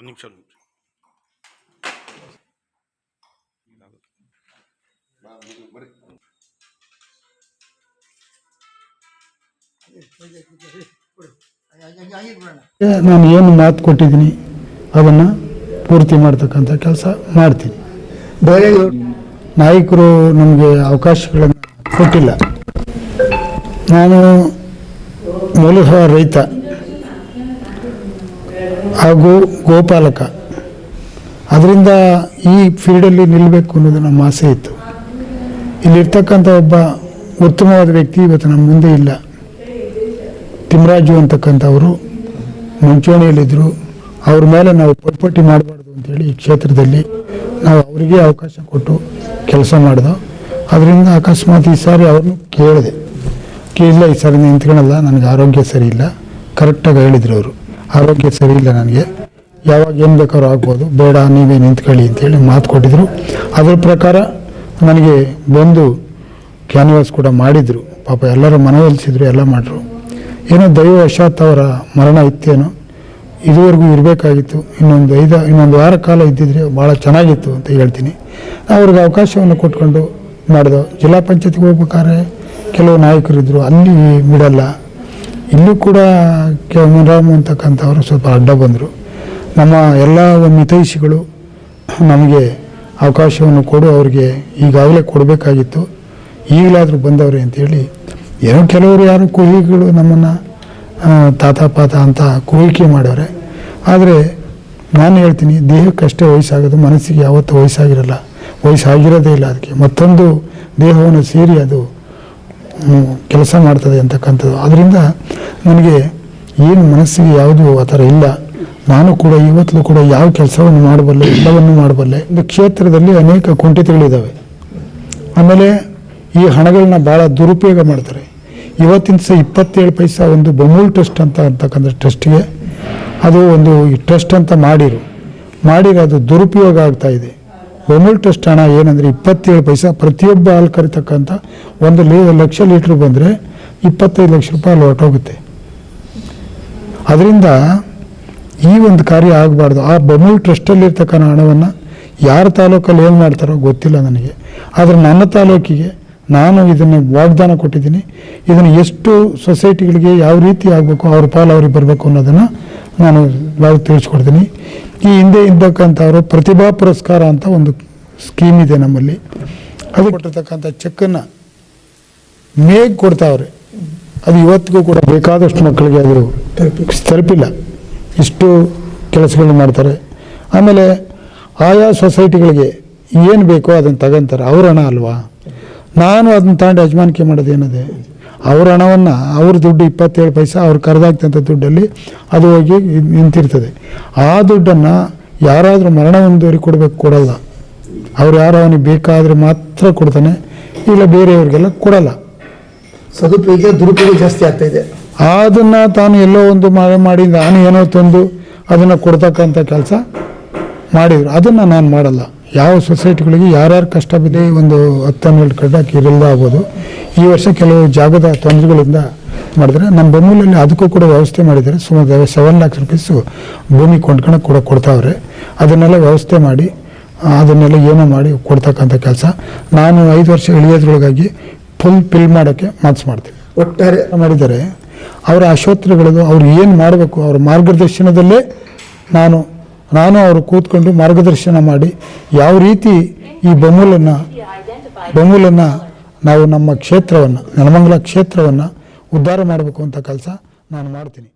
ಒಂದು ನಿಮಿಷ ಒಂದು ನಿಮಿಷ. ನಾನು ಏನು ಮಾತು ಕೊಟ್ಟಿದ್ದೀನಿ ಅದನ್ನು ಪೂರ್ತಿ ಮಾಡ್ತಕ್ಕಂಥ ಕೆಲಸ ಮಾಡ್ತೀನಿ. ನಾಯಕರು ನಮಗೆ ಅವಕಾಶಗಳನ್ನು ಕೊಟ್ಟಿಲ್ಲ. ನಾನು ಮೂಲತಃ ರೈತ. ಹಾಗೂ ಗೋಪಾಲಕ. ಅದರಿಂದ ಈ ಫೀಲ್ಡಲ್ಲಿ ನಿಲ್ಲಬೇಕು ಅನ್ನೋದು ನಮ್ಮ ಆಸೆ ಇತ್ತು. ಇಲ್ಲಿರ್ತಕ್ಕಂಥ ಒಬ್ಬ ಉತ್ತಮವಾದ ವ್ಯಕ್ತಿ ಇವತ್ತು ನಮ್ಮ ಮುಂದೆ ಇಲ್ಲ. ತಿಮ್ಮರಾಜು ಅಂತಕ್ಕಂಥವರು ಮುಂಚೂಣಿಯಲ್ಲಿದ್ದರು. ಅವ್ರ ಮೇಲೆ ನಾವು ಪೈಪೋಟಿ ಮಾಡಬಾರ್ದು ಅಂತೇಳಿ ಈ ಕ್ಷೇತ್ರದಲ್ಲಿ ನಾವು ಅವರಿಗೆ ಅವಕಾಶ ಕೊಟ್ಟು ಕೆಲಸ ಮಾಡಿದೋ ಅದರಿಂದ ಅಕಸ್ಮಾತ್ ಈ ಸಾರಿ ಅವ್ರನ್ನೂ ಕೇಳಿದೆ. ಕೇಳಿಲ್ಲ, ಈ ಸಾರಿ ನಿಂತ್ಕೊಳಲ್ಲ, ನನಗೆ ಆರೋಗ್ಯ ಸರಿ ಇಲ್ಲ. ಕರೆಕ್ಟಾಗಿ ಹೇಳಿದ್ರು ಅವರು. ಆರೋಗ್ಯ ಸರಿ ಇಲ್ಲ ನನಗೆ. ಯಾವಾಗ ಏನು ಬೇಕಾದ್ರೂ ಆಗ್ಬೋದು. ಬೇಡ, ನೀವೇ ನಿಂತ್ಕೊಳ್ಳಿ ಅಂತೇಳಿ ಮಾತು ಕೊಟ್ಟಿದ್ರು. ಅದ್ರ ಪ್ರಕಾರ ನನಗೆ ಬಂದು ಕ್ಯಾನ್ವಾಸ್ ಕೂಡ ಮಾಡಿದರು. ಪಾಪ ಎಲ್ಲರೂ ಮನವೊಲಿಸಿದ್ರು ಎಲ್ಲ ಮಾಡಿದ್ರು ಏನೋ ದೈವವಶಾತ್ ಅವರ ಮರಣ ಇತ್ತೇನೋ. ಇದುವರೆಗೂ ಇರಬೇಕಾಗಿತ್ತು. ಇನ್ನೊಂದು ಐದು, ಇನ್ನೊಂದು ವಾರ ಕಾಲ ಇದ್ದಿದ್ರೆ ಭಾಳ ಚೆನ್ನಾಗಿತ್ತು ಅಂತ ಹೇಳ್ತೀನಿ. ಅವ್ರಿಗೆ ಅವಕಾಶವನ್ನು ಕೊಟ್ಕೊಂಡು ಮಾಡಿದೋ. ಜಿಲ್ಲಾ ಪಂಚಾಯತ್ಗೆ ಹೋಗ್ಬೇಕಾದ್ರೆ ಕೆಲವು ನಾಯಕರಿದ್ದರು ಅಲ್ಲಿ ಬಿಡಲ್ಲ ಇಲ್ಲೂ ಕೂಡ ಕೆ ಮುನರಾಮ್ ಅಂತಕ್ಕಂಥವ್ರು ಸ್ವಲ್ಪ ಅಡ್ಡ ಬಂದರು. ನಮ್ಮ ಎಲ್ಲ ಮಿತೈಷಿಗಳು ನಮಗೆ ಅವಕಾಶವನ್ನು ಕೊಡು, ಅವ್ರಿಗೆ ಈಗಾಗಲೇ ಕೊಡಬೇಕಾಗಿತ್ತು. ಈಗಲಾದರೂ ಬಂದವ್ರೆ ಅಂತೇಳಿ ಏನೋ ಕೆಲವರು ಯಾರು ಕುಹಿಗಳು ನಮ್ಮನ್ನು ತಾತ ಪಾತ ಅಂತ ಕುಹಿಕೆ ಮಾಡವ್ರೆ ಆದರೆ ನಾನು ಹೇಳ್ತೀನಿ ದೇಹಕ್ಕಷ್ಟೇ ವಯಸ್ಸಾಗೋದು, ಮನಸ್ಸಿಗೆ ಯಾವತ್ತೂ ವಯಸ್ಸಾಗಿರಲ್ಲ. ವಯಸ್ಸಾಗಿರೋದೇ ಇಲ್ಲ ಅದಕ್ಕೆ. ಮತ್ತೊಂದು ದೇಹವನ್ನು ಸೇರಿ ಅದು ಕೆಲಸ ಮಾಡ್ತದೆ ಅಂತಕ್ಕಂಥದ್ದು. ಅದರಿಂದ ನನಗೆ ಏನು ಮನಸ್ಸಿಗೆ ಯಾವುದು ಆ ಥರ ಇಲ್ಲ. ನಾನು ಕೂಡ ಇವತ್ತಲೂ ಕೂಡ ಯಾವ ಕೆಲಸವನ್ನು ಮಾಡಬಲ್ಲೆ, ಎಲ್ಲವನ್ನು ಮಾಡಬಲ್ಲೆ. ಒಂದು ಕ್ಷೇತ್ರದಲ್ಲಿ ಅನೇಕ ಕುಂಠಿತಗಳಿದ್ದಾವೆ ಆಮೇಲೆ ಈ ಹಣಗಳನ್ನ ಭಾಳ ದುರುಪಯೋಗ ಮಾಡ್ತಾರೆ. ಇವತ್ತಿನ ಸಹ ಇಪ್ಪತ್ತೇಳು ಪೈಸಾ ಒಂದು ಬಮೂಲ್ ಟ್ರಸ್ಟ್ ಅಂತ ಅಂತಕ್ಕಂಥ ಟ್ರಸ್ಟ್ಗೆ ಅದು ಒಂದು ಟ್ರಸ್ಟ್ ಅಂತ ಮಾಡಿರು. ಮಾಡಿರೋ ಅದು ದುರುಪಯೋಗ ಆಗ್ತಾ ಇದೆ. ಬಮೂಲ್ ಟ್ರಸ್ಟ್ ಹಣ ಏನಂದರೆ ಇಪ್ಪತ್ತೇಳು ಪೈಸಾ ಪ್ರತಿಯೊಬ್ಬ ಹಾಲು ಕರಿತಕ್ಕಂಥ ಒಂದು ಲೀ, ಲಕ್ಷ ಲೀಟ್ರ್ ಬಂದರೆ ಇಪ್ಪತ್ತೈದು ಲಕ್ಷ ರೂಪಾಯಿ ಅಲ್ಲಿ ಹೊರಟೋಗುತ್ತೆ. ಅದರಿಂದ ಈ ಒಂದು ಕಾರ್ಯ ಆಗಬಾರ್ದು. ಆ ಬಮೂಲ್ ಟ್ರಸ್ಟಲ್ಲಿರ್ತಕ್ಕಂಥ ಹಣವನ್ನು ಯಾರ ತಾಲೂಕಲ್ಲಿ ಏನು ಮಾಡ್ತಾರೋ ಗೊತ್ತಿಲ್ಲ ನನಗೆ. ಆದರೆ ನನ್ನ ತಾಲೂಕಿಗೆ ನಾನು ಇದನ್ನು ವಾಗ್ದಾನ ಕೊಟ್ಟಿದ್ದೀನಿ. ಇದನ್ನು ಎಷ್ಟು ಸೊಸೈಟಿಗಳಿಗೆ ಯಾವ ರೀತಿ ಆಗಬೇಕು, ಅವ್ರ ಪಾಲು ಅವ್ರಿಗೆ ಬರಬೇಕು ಅನ್ನೋದನ್ನು ನಾನು ತಿಳಿಸ್ಕೊಡ್ತೀನಿ. ಈ ಹಿಂದೆ ಇದ್ದಕ್ಕಂಥವ್ರು ಪ್ರತಿಭಾ ಪುರಸ್ಕಾರ ಅಂತ ಒಂದು ಸ್ಕೀಮ್ ಇದೆ ನಮ್ಮಲ್ಲಿ. ಅದು ಕೊಟ್ಟಿರ್ತಕ್ಕಂಥ ಚೆಕ್ಕನ್ನು ಮೇಗ್ ಕೊಡ್ತಾವ್ರೆ. ಅದು ಇವತ್ತಿಗೂ ಕೂಡ ಬೇಕಾದಷ್ಟು ಮಕ್ಕಳಿಗೆ ಅದು ತಲುಪಿಲ್ಲ. ಇಷ್ಟು ಕೆಲಸಗಳನ್ನ ಮಾಡ್ತಾರೆ. ಆಮೇಲೆ ಆಯಾ ಸೊಸೈಟಿಗಳಿಗೆ ಏನು ಬೇಕೋ ಅದನ್ನು ತಗೊಂತಾರೆ. ಅವ್ರ ಹಣ ಅಲ್ವಾ? ನಾನು ಅದನ್ನ ತಗೊಂಡು ಯಜಮಾನಿಕೆ ಮಾಡೋದು ಏನಿದೆ? ಅವ್ರ ಹಣವನ್ನು ಅವ್ರ ದುಡ್ಡು ಇಪ್ಪತ್ತೇಳು ಪೈಸೆ ಅವ್ರು ಕರೆದಾಗ್ತಂಥ ದುಡ್ಡಲ್ಲಿ ಅದು ಹೋಗಿ ನಿಂತಿರ್ತದೆ. ಆ ದುಡ್ಡನ್ನು ಯಾರಾದರೂ ಮರಣ ಹೊಂದೋರಿಗೆ ಕೊಡಬೇಕು ಕೊಡಲ್ಲ. ಅವ್ರು ಯಾರು ಅವನಿಗೆ ಬೇಕಾದರೆ ಮಾತ್ರ ಕೊಡ್ತಾನೆ ಇಲ್ಲ ಬೇರೆಯವ್ರಿಗೆಲ್ಲ ಕೊಡಲ್ಲ. ಸದುಪಯೋಗ ದುರುಪಯೋಗ ಜಾಸ್ತಿ ಆಗ್ತಾ ಇದೆ. ಅದನ್ನು ತಾನು ಎಲ್ಲೋ ಒಂದು ಮಾಡಿ ನಾನು ಏನೋ ತಂದು ಅದನ್ನು ಕೊಡ್ತಕ್ಕಂಥ ಕೆಲಸ ಮಾಡಿದರು. ಅದನ್ನು ನಾನು ಮಾಡಲ್ಲ. ಯಾವ ಸೊಸೈಟಿಗಳಿಗೆ ಯಾರ್ಯಾರು ಕಷ್ಟ ಬಿದ್ದೆ ಒಂದು ಹತ್ತು ಹನ್ನೆರಡು ಕಡ್ಡಾಕಿ ಇರಲ್ಲ ಆಗ್ಬೋದು. ಈ ವರ್ಷ ಕೆಲವು ಜಾಗದ ತೊಂದರೆಗಳಿಂದ ಮಾಡಿದ್ರೆ ನಮ್ಮ ಬೆಂಗಳೂರಲ್ಲಿ ಅದಕ್ಕೂ ಕೂಡ ವ್ಯವಸ್ಥೆ ಮಾಡಿದ್ದಾರೆ. ಸುಮಾರು ಸೆವೆನ್ ಲ್ಯಾಕ್ಸ್ ರುಪೀಸು ಭೂಮಿ ಕೊಂಡ್ಕೊಂಡು ಕೂಡ ಕೊಡ್ತಾವ್ರೆ. ಅದನ್ನೆಲ್ಲ ವ್ಯವಸ್ಥೆ ಮಾಡಿ ಅದನ್ನೆಲ್ಲ ಏನೋ ಮಾಡಿ ಕೊಡ್ತಕ್ಕಂಥ ಕೆಲಸ. ನಾನು ಐದು ವರ್ಷ ಇಳಿಯೋದ್ರೊಳಗಾಗಿ ಫುಲ್ ಫಿಲ್ ಮಾಡೋಕ್ಕೆ ಮಾರ್ಕ್ಸ್ ಮಾಡ್ತೀನಿ. ಒಟ್ಟಾರೆ ಮಾಡಿದ್ದಾರೆ? ಅವರ ಅಶೋತ್ರಗಳದು ಅವ್ರು ಏನು ಮಾಡಬೇಕು ಅವರ ಮಾರ್ಗದರ್ಶನದಲ್ಲೇ ನಾನು ನಾನು ಅವರು ಕೂತ್ಕೊಂಡು ಮಾರ್ಗದರ್ಶನ ಮಾಡಿ ಯಾವ ರೀತಿ ಈ ಬಮೂಲನ್ನು ಬಮೂಲನ್ನು ನಾವು ನಮ್ಮ ಕ್ಷೇತ್ರವನ್ನು, ನೆಲಮಂಗಲ ಕ್ಷೇತ್ರವನ್ನು ಉದ್ಧಾರ ಮಾಡಬೇಕು ಅಂತ ಕೆಲಸ ನಾನು ಮಾಡ್ತೀನಿ.